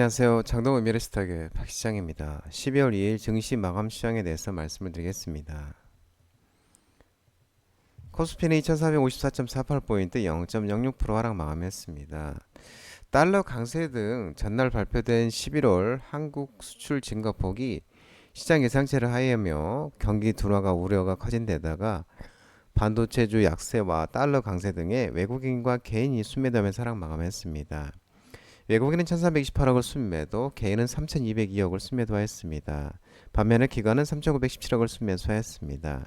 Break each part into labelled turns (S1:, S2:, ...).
S1: 안녕하세요. 장동훈 미래스탁의 박 시장입니다. 12월 2일 증시 마감 시장에 대해서 말씀을 드리겠습니다. 코스피는 2454.48포인트 0.06% 하락 마감했습니다. 달러 강세 등 전날 발표된 11월 한국 수출 증가폭이 시장 예상치를 하회하며 경기 둔화가 우려가 커진 데다가 반도체주 약세와 달러 강세 등의 외국인과 개인이 순매도하며 하락 마감했습니다. 외국인은 1328억을 순매도, 개인은 3202억을 순매도하였습니다. 반면에 기관은 3917억을 순매수하였습니다.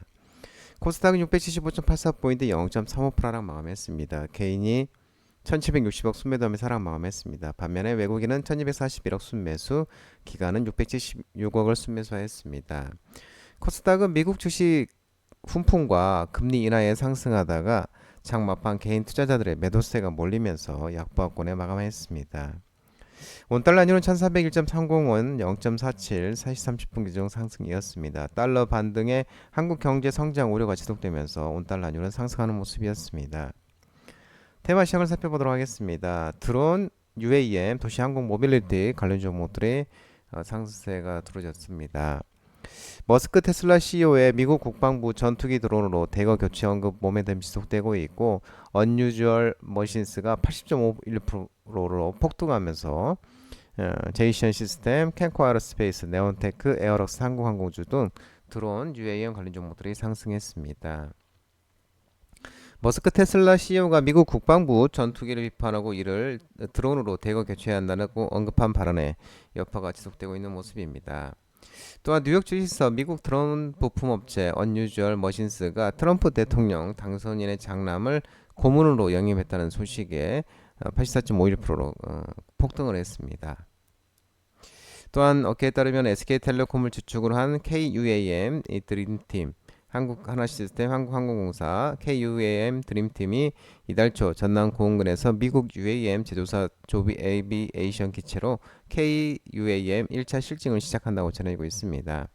S1: 코스닥은 675.84포인트 0.35% 하락 마감했습니다. 개인이 1760억 순매도하며 하락 마감했습니다. 반면에 외국인은 1241억 순매수, 기관은 676억을 순매수하였습니다. 코스닥은 미국 주식 훈풍과 금리 인하에 상승하다가 장마판 개인 투자자들의 매도세가 몰리면서 약보합권에 마감했습니다. 원달러니는 1401.30원 0.47 4시 30분 기준 상승이었습니다. 달러 반등의 한국 경제 성장 우려가 지속되면서 원달러니는 상승하는 모습이었습니다. 테마 시장을 살펴보도록 하겠습니다. 드론, UAM, 도시항공 모빌리티 관련 종목들의 어, 상승세가 두드러졌습니다. 머스크 테슬라 CEO의 미국 국방부 전투기 드론으로 대거 교체 언급 모멘텀 지속되고 있고 언유주얼 머신스가 80.51%로 폭등하면서 어, 제이션 시스템, 캔코 아로스페이스, 네온테크, 에어럭스 항공항공주 등 드론, UAM 관련 종목들이 상승했습니다. 머스크 테슬라 CEO가 미국 국방부 전투기를 비판하고 이를 드론으로 대거 교체한다고 언급한 발언에 여파가 지속되고 있는 모습입니다. 또한 뉴욕 주식서 미국 드론 부품 업체 언유주얼 머신스가 트럼프 대통령 당선인의 장남을 고문으로 영입했다는 소식에 84.51%로 어, 폭등을 했습니다. 또한 어깨에 따르면 SK텔레콤을 주축으로 한 KUAM 이 드림팀 한국 하나시스템, 한국항공공사, KUAM 드림팀이 이달 초 전남 공군에서 미국 UAM 제조사 조비 에이비에이션 기체로 KUAM 1차 실증을 시작한다고 전해지고 있습니다.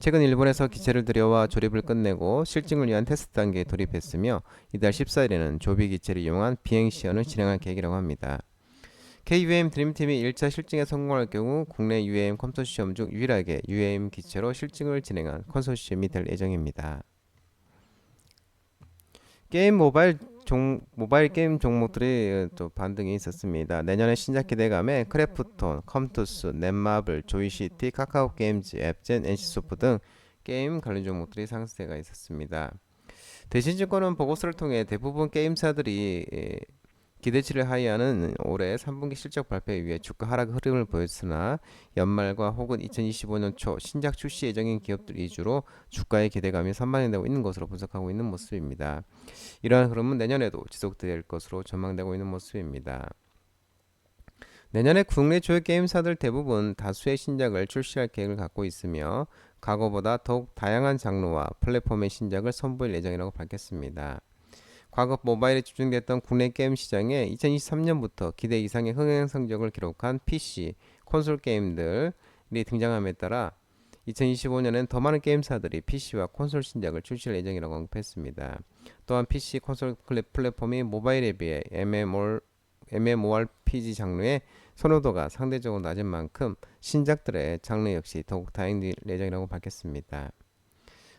S1: 최근 일본에서 기체를 들여와 조립을 끝내고 실증을 위한 테스트 단계에 돌입했으며 이달 14일에는 조비 기체를 이용한 비행 시연을 진행할 계획이라고 합니다. KUAM 드림팀이 1차 실증에 성공할 경우 국내 UAM 컨소시엄 중 유일하게 UAM 기체로 실증을 진행한 컨소시엄이 될 예정입니다. 게임 모바일 종, 모바일 게임 종목들이 또 반등이 있었습니다. 내년에 신작 기대감에 크래프톤, 컴투스, 넷마블, 조이시티, 카카오 게임즈, 앱젠, NC소프 등 게임 관련 종목들이 상승세가 있었습니다. 대신증권은 보고서를 통해 대부분 게임사들이 기대치를 하회하는 올해 3분기 실적 발표에 의해 주가 하락 흐름을 보였으나 연말과 혹은 2025년 초 신작 출시 예정인 기업들 위주로 주가의 기대감이 산만해되고 있는 것으로 분석하고 있는 모습입니다. 이러한 흐름은 내년에도 지속될 것으로 전망되고 있는 모습입니다. 내년에 국내 주요 게임사들 대부분 다수의 신작을 출시할 계획을 갖고 있으며 과거보다 더욱 다양한 장르와 플랫폼의 신작을 선보일 예정이라고 밝혔습니다. 과거 모바일에 집중됐던 국내 게임 시장에 2023년부터 기대 이상의 흥행 성적을 기록한 PC, 콘솔 게임들이 등장함에 따라 2025년엔 더 많은 게임사들이 PC와 콘솔 신작을 출시할 예정이라고 언급했습니다. 또한 PC, 콘솔 플랫폼이 모바일에 비해 MMO, MMORPG 장르의 선호도가 상대적으로 낮은 만큼 신작들의 장르 역시 더욱 다양될 예정이라고 밝혔습니다.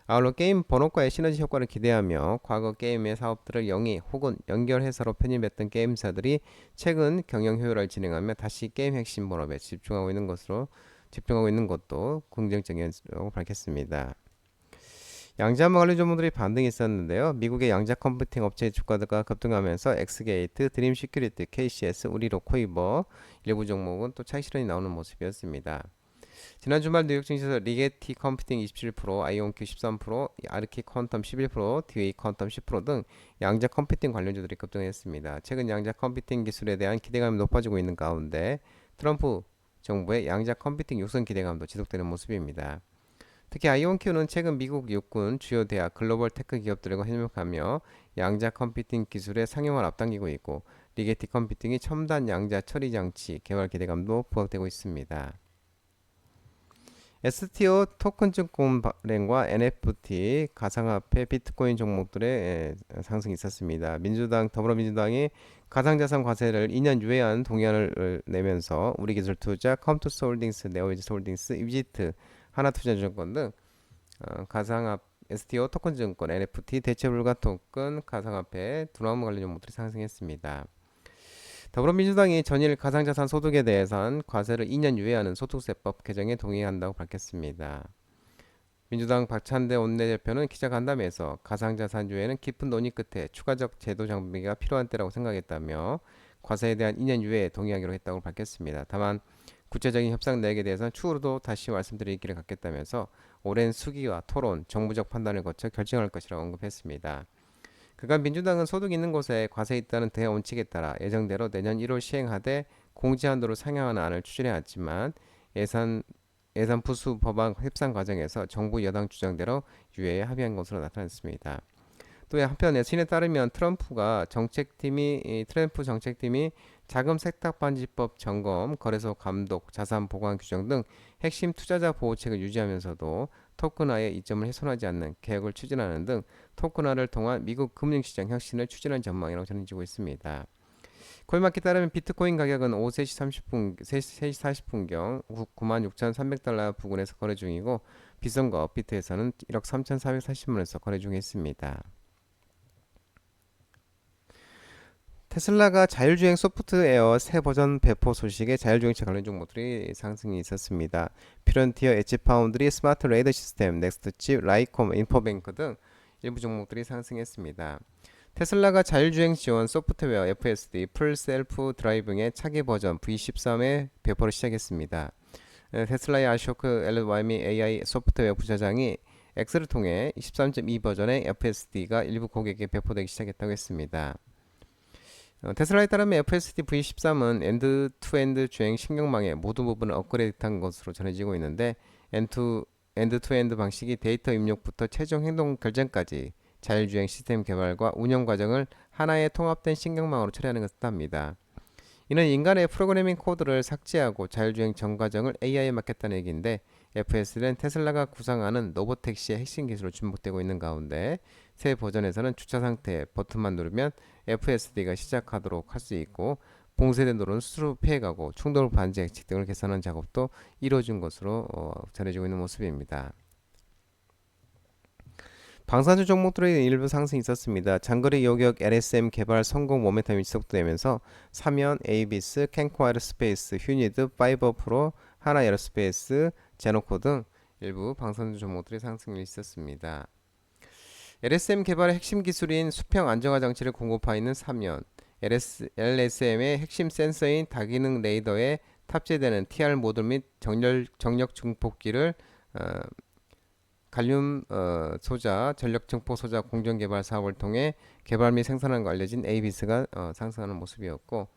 S1: 아울러 게임 번호과의 시너지 효과를 기대하며 과거 게임의 사업들을 영위 혹은 연결해서로 편입했던 게임사들이 최근 경영 효율을 진행하며 다시 게임 핵심 본업에 집중하고 있는 것으로 집중하고 있는 것도 긍정적이라고 밝혔습니다. 양자암 관련 종목들이 반등이 있었는데요. 미국의 양자 컴퓨팅 업체의 주가가 급등하면서 엑스게이트, 드림 시큐리티, KCS, 우리로 코이버 일부 종목은 또 차익 실현이 나오는 모습이었습니다. 지난 주말 뉴욕 증시에서 리게티 컴퓨팅 27%, 아이온큐 13%, 아르키 퀀텀 11%, 디웨이 퀀텀 10%등 양자 컴퓨팅 관련주들이 급등했습니다. 최근 양자 컴퓨팅 기술에 대한 기대감이 높아지고 있는 가운데 트럼프 정부의 양자 컴퓨팅 육성 기대감도 지속되는 모습입니다. 특히 아이온큐는 최근 미국 육군 주요 대학 글로벌 테크 기업들과 협력하며 양자 컴퓨팅 기술의 상용화를 앞당기고 있고 리게티 컴퓨팅이 첨단 양자 처리 장치 개발 기대감도 부각되고 있습니다. STO 토큰 증권 발행과 NFT 가상화폐 비트코인 종목들의 에, 상승이 있었습니다. 민주당 더불어민주당이 가상자산 과세를 2년 유예한 동의안을 내면서 우리기술투자, 컴투스홀딩스, 네오이지홀딩스, 이비지트, 하나투자증권 등 어, 가상화 STO 토큰 증권, NFT, 대체불가 토큰, 가상화폐, 두나무 관련 종목들이 상승했습니다. 더불어민주당이 전일 가상자산 소득에 대해선 과세를 2년 유예하는 소득세법 개정에 동의한다고 밝혔습니다. 민주당 박찬대 원내대표는 기자간담회에서 가상자산 유예는 깊은 논의 끝에 추가적 제도 장비가 필요한 때라고 생각했다며 과세에 대한 2년 유예에 동의하기로 했다고 밝혔습니다. 다만 구체적인 협상 내역에 대해서는 추후로도 다시 말씀드릴 기를 갖겠다면서 오랜 수기와 토론, 정부적 판단을 거쳐 결정할 것이라고 언급했습니다. 그간 민주당은 소득 있는 곳에 과세 있다는 대원칙에 따라 예정대로 내년 1월 시행하되 공제한도를 상향하는 안을 추진해 왔지만 예산 예산 부수 법안 협상 과정에서 정부 여당 주장대로 유예에 합의한 것으로 나타났습니다. 또 한편 내신에 따르면 트럼프가 정책팀이 트럼프 정책팀이 자금 세탁 반지법 점검, 거래소 감독, 자산 보관 규정 등 핵심 투자자 보호책을 유지하면서도 토큰화의 이점을 훼손하지 않는 개혁을 추진하는 등 토큰화를 통한 미국 금융시장 혁신을 추진할 전망이라고 전해지고 있습니다. 코인마켓 따르면 비트코인 가격은 오후 3시 30분, 3시 40분경 96,300달러 부근에서 거래 중이고 비선거 업비트에서는 1억 3,440만 원에서 거래 중했습니다. 테슬라가 자율주행 소프트웨어 새 버전 배포 소식에 자율주행차 관련 종목들이 상승이 있었습니다. 피런티어, 엣지 파운드리, 스마트 레이더 시스템, 넥스트칩, 라이콤, 인포뱅크 등 일부 종목들이 상승했습니다. 테슬라가 자율주행 지원 소프트웨어 FSD 풀 셀프 드라이빙의 차기 버전 V13의 배포를 시작했습니다. 테슬라의 아쇼크 엘와이미 AI 소프트웨어 부사장이 X를 통해 13.2 버전의 FSD가 일부 고객에게 배포되기 시작했다고 했습니다. 어, 테슬라에 따르면 FSD V13은 엔드-투엔드 주행 신경망의 모든 부분을 업그레이드한 것으로 전해지고 있는데 엔드 엔드-투엔드 방식이 데이터 입력부터 최종 행동 결정까지 자율주행 시스템 개발과 운영 과정을 하나의 통합된 신경망으로 처리하는 것을 뜻합니다. 이는 인간의 프로그래밍 코드를 삭제하고 자율주행 전 과정을 AI에 맡겼다는 얘기인데 FS는 테슬라가 구상하는 로보택시의 핵심 기술로 주목되고 있는 가운데 새 버전에서는 주차 상태 버튼만 누르면 FSD가 시작하도록 할 수 있고 봉쇄된 도로는 스스로 피해가고 충돌 반지 액식 등을 개선하는 작업도 이루어진 것으로 어, 전해지고 있는 모습입니다. 방산주 종목들의 일부 상승이 있었습니다. 장거리 요격 LSM 개발 성공 모멘텀이 지속되면서 사면, 에이비스, 캔코 아에로스페이스, 휴니드, 파이버 프로, 하나 에어로스페이스, 제노코 등 일부 방산주 종목들의 상승이 있었습니다. LSM 개발의 핵심 기술인 수평 안정화 장치를 공급하고 있는 사면, LS, LSM의 핵심 센서인 다기능 레이더에 탑재되는 TR 모듈 및 정렬, 정력 증폭기를 어, 갈륨 어, 소자, 전력 증폭 소자 공정 개발 사업을 통해 개발 및 생산한 거 알려진 에이비스가 어, 상승하는 모습이었고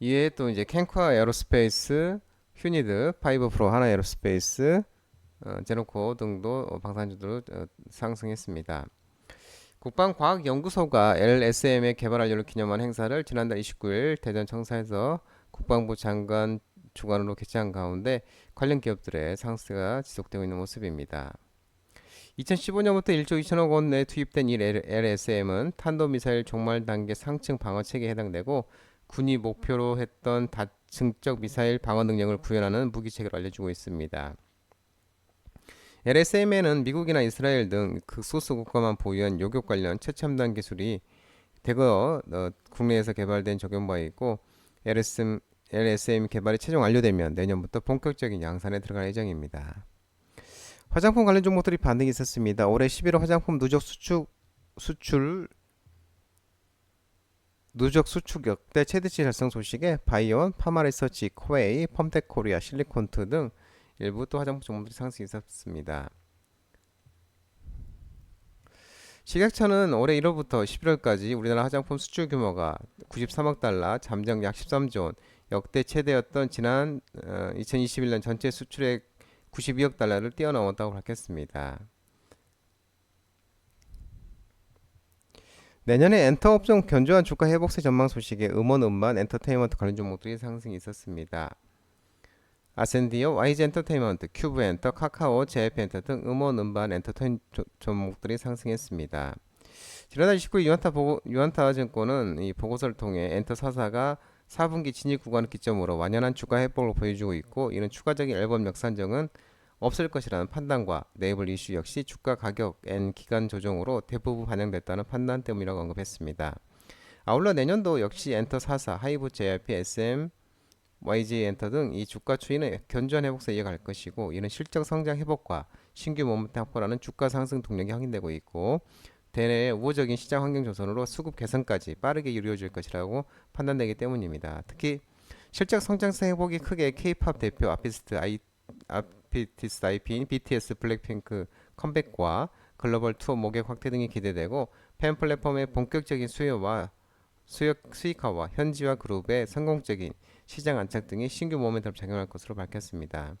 S1: 이에 또 이제 캔커 에어로스페이스, 휴니드, 파이브 프로, 하나 에어로스페이스, 어, 제노코 등도 방산주도 어, 상승했습니다. 국방과학연구소가 LSM의 개발 완료를 기념한 행사를 지난달 29일 대전 청사에서 국방부 장관 주관으로 개최한 가운데 관련 기업들의 상승가 지속되고 있는 모습입니다. 2015년부터 1조 2천억 원내 투입된 이 LSM은 탄도미사일 종말 단계 상층 방어 체계에 해당되고 군이 목표로 했던 다층적 미사일 방어 능력을 구현하는 무기 체계로 알려지고 있습니다. LSM에는 미국이나 이스라엘 등 극소수 국가만 보유한 요격 관련 최첨단 기술이 대거 어, 국내에서 개발된 적용 바에 있고 LSM, LSM 개발이 최종 완료되면 내년부터 본격적인 양산에 들어갈 예정입니다. 화장품 관련 종목들이 반등이 있었습니다. 올해 11월 화장품 누적 수출 수출 누적 수출 역대 최대치 달성 소식에 바이온, 파마리서치, 코웨이, 펌텍코리아, 실리콘트 등 일부 또 화장품 종목들이 상승이 있었습니다. 식약처는 올해 1월부터 11월까지 우리나라 화장품 수출 규모가 93억 달러, 잠정 약 13조 원, 역대 최대였던 지난 어, 2021년 전체 수출액 92억 달러를 뛰어넘었다고 밝혔습니다. 내년에 엔터 업종 견조한 주가 회복세 전망 소식에 음원, 음반, 엔터테인먼트 관련 종목들이 상승이 있었습니다. 아센디오, YG 엔터테인먼트, 큐브 엔터, 카카오, 제프 엔터 등 음원, 음반, 엔터테인 조- 종목들이 상승했습니다. 지난달 29일 유한타 보고, 유한타 증권은 이 보고서를 통해 엔터 사사가 4분기 진입 구간을 기점으로 완연한 주가 회복을 보여주고 있고 이는 추가적인 앨범 역산정은 없을 것이라는 판단과 네이블 이슈 역시 주가 가격 N 기간 조정으로 대부분 반영됐다는 판단 때문이라고 언급했습니다. 아울러 내년도 역시 엔터 4사, 하이브 JRP, SM, YG 엔터 등 이 주가 추이는 견조한 회복세 이어갈 것이고 이는 실적 성장 회복과 신규 모멘텀 확보라는 주가 상승 동력이 확인되고 있고 대내의 우호적인 시장 환경 조성으로 수급 개선까지 빠르게 이루어질 것이라고 판단되기 때문입니다. 특히 실적 성장성 회복이 크게 K-팝 대표 아티스트 아이 아 티스트 IP인 BTS, 블랙핑크 컴백과 글로벌 투어 모객 확대 등이 기대되고 팬 플랫폼의 본격적인 수요와 수익, 수익화와 현지화 그룹의 성공적인 시장 안착 등이 신규 모멘텀을 작용할 것으로 밝혔습니다.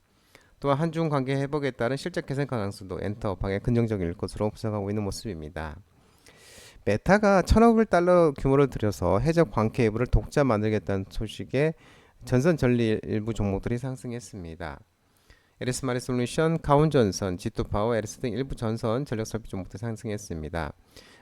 S1: 또한 한중 관계 회복에 따른 실적 개선 가능성도 엔터 업황에 긍정적일 것으로 분석하고 있는 모습입니다. 메타가 천억을 달러 규모를 들여서 해적 앱을 독자 만들겠다는 소식에 전선 전리 일부 종목들이 상승했습니다. 에리스 마리 솔루션, 가온전선, 지투파워, 에리스 등 일부 전선 전력 설비 종목들 상승했습니다.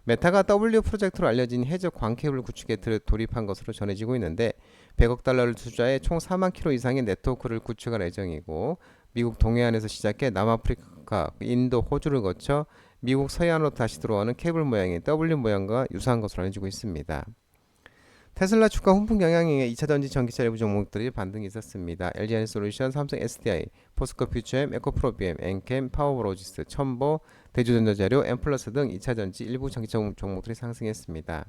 S1: 메타가 W 프로젝트로 알려진 해적 광케이블 구축에 들- 돌입한 것으로 전해지고 있는데 100억 달러를 투자해 총 4만 킬로 이상의 네트워크를 구축할 예정이고 미국 동해안에서 시작해 남아프리카, 인도, 호주를 거쳐 미국 서해안으로 다시 들어오는 케이블 모양의 W 모양과 유사한 것으로 알려지고 있습니다. 테슬라 주가 훈풍 영향에 2차 전지 전기차 일부 종목들이 반등이 있었습니다. LG 솔루션, 삼성 SDI, 포스코 퓨처엠, 에코프로비엠, 엔캠, 파워로지스, 첨보, 대주전자재료, 엠플러스 등 2차 전지 일부 전기차 종목들이 상승했습니다.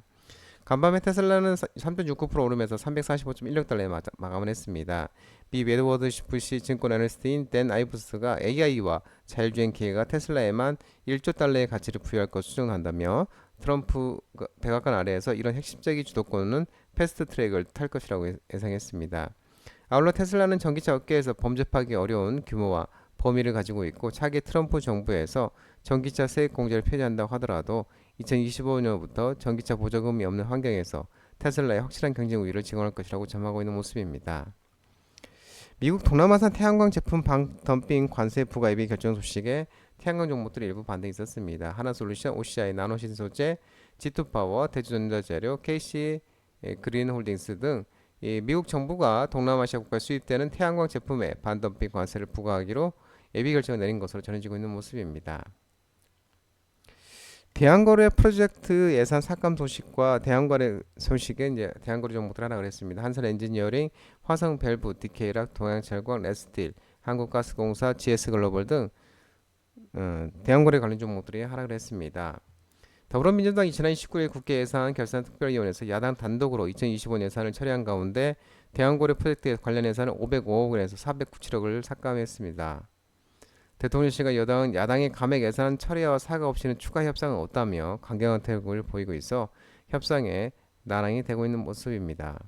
S1: 간밤에 테슬라는 3.69% 오르면서 345.16달러에 마감을 했습니다. 비 웨드워드 FC 증권 애널리스트인 댄 아이브스가 AI와 자율주행 기회가 테슬라에만 1조 달러의 가치를 부여할 것을 추정한다며 트럼프 백악관 아래에서 이런 핵심적인 주도권은 패스트 트랙을 탈 것이라고 예- 예상했습니다. 아울러 테슬라는 전기차 업계에서 범접하기 어려운 규모와 범위를 가지고 있고 차기 트럼프 정부에서 전기차 세액 공제를 폐지한다고 하더라도 2025년부터 전기차 보조금이 없는 환경에서 테슬라의 확실한 경쟁 우위를 증언할 것이라고 전망하고 있는 모습입니다. 미국 동남아산 태양광 제품 방 덤핑 관세 부과입이 결정 소식에 태양광 종목들이 일부 반등이 있었습니다. 하나솔루션, OCI, 나노신소재, G2파워, 대주전자재료, KC 예, 그린홀딩스 등이 미국 정부가 동남아시아 국가에 수입되는 태양광 제품에 반덤핑 관세를 부과하기로 예비 결정을 내린 것으로 전해지고 있는 모습입니다. 대한거래 프로젝트 예산 삭감 소식과 대한거래 소식에 이제 대한거래 종목들 하나 그랬습니다. 한산 엔지니어링, 화성 밸브, 디케이락, 동양철광, 레스틸, 한국가스공사, GS글로벌 등 어, 대한거래 관련 종목들이 하락을 했습니다. 더불어민주당이 지난 19일 국회 예산 결산 특별위원회에서 야당 단독으로 2025년 예산을 처리한 가운데 대한거래 프로젝트 관련 예산을 505억 원에서 497억을 삭감했습니다. 대통령실과 여당은 야당의 감액 예산 처리와 사과 없이는 추가 협상은 없다며 강경한 태국을 보이고 있어 협상에 난항이 되고 있는 모습입니다.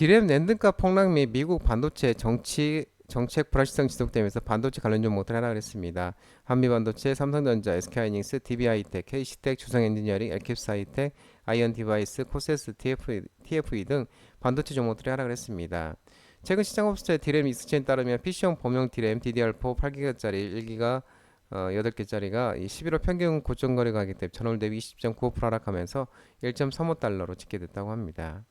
S1: 디램 랜드값 폭락 및 미국 반도체 정치 정책 불확실성 지속되면서 반도체 관련 종목들 하나 그랬습니다. 한미 반도체, 삼성전자, SK하이닉스, DB하이텍, KC텍, 주성엔지니어링, 엘캡스하이텍, 아이언디바이스, 코세스, TFE, TFE 등 반도체 종목들이 하락을 했습니다. 최근 시장 업체 디램 익스체인 따르면 PC용 범용 디램 DDR4 8기가짜리 1기가 어, 8개짜리가 11월 평균 고점 거래 가격 대비 전월 대비 20.95% 하락하면서 1.35달러로 집계됐다고 합니다.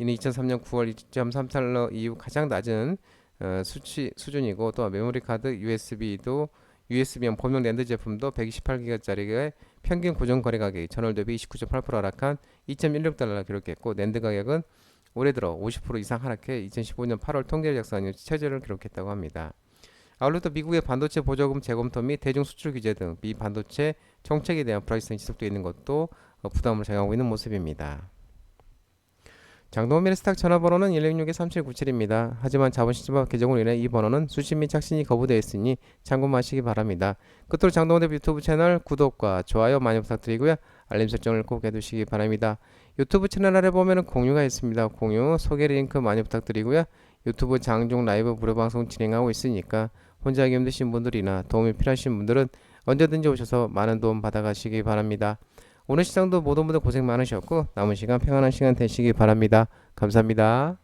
S1: 이는 2003년 9월 2.3달러 이후 가장 낮은 어, 수치 수준이고 또 메모리 카드 USB도 USB형 범용 랜드 제품도 128기가짜리의 평균 고정 거래 가격이 전월 대비 29.8% 하락한 2.16달러를 기록했고 랜드 가격은 올해 들어 50% 이상 하락해 2015년 8월 통계를 작성한 이후 최저를 기록했다고 합니다. 아울러 또 미국의 반도체 보조금 재검토 및 대중 수출 규제 등 미 반도체 정책에 대한 불확실성이 지속되어 있는 것도 어, 부담을 작용하고 있는 모습입니다. 장동민의 스탁 전화번호는 166-3797입니다. 하지만 자본시장법 개정으로 인해 이 번호는 수신 및 착신이 거부되어 있으니 참고하시기 바랍니다. 끝으로 장동대 유튜브 채널 구독과 좋아요 많이 부탁드리고요. 알림 설정을 꼭 해두시기 바랍니다. 유튜브 채널 아래 보면 공유가 있습니다. 공유, 소개 링크 많이 부탁드리고요. 유튜브 장종 라이브 무료 방송 진행하고 있으니까 혼자 하기 힘드신 분들이나 도움이 필요하신 분들은 언제든지 오셔서 많은 도움 받아가시기 바랍니다. 오늘 시장도 모든 분들 고생 많으셨고 남은 시간 평안한 시간 되시길 바랍니다. 감사합니다.